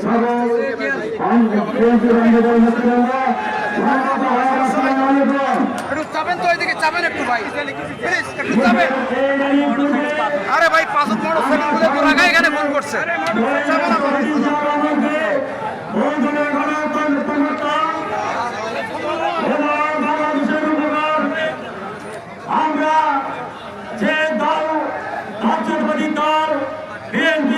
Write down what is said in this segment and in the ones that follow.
ভালো চাবেন তো ওইদিকে চাবেন একটু ভাই। আরে ভাই, পাঁচ বড় সেকেন্ড বলে তো রাখা এখানে ফোন করছে। চাবেন আমরা যে দল কার্যকরী দল, বিএনপি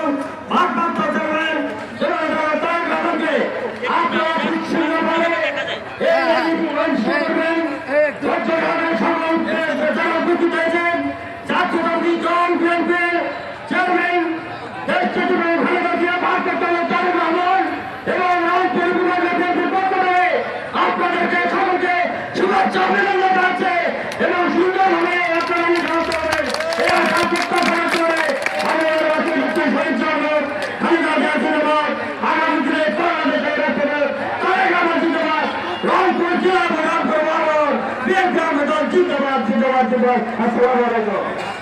জিন্দাবাদ জিন্দাবাদ জিন্দাবাদ। আসসালামু আলাইকুম।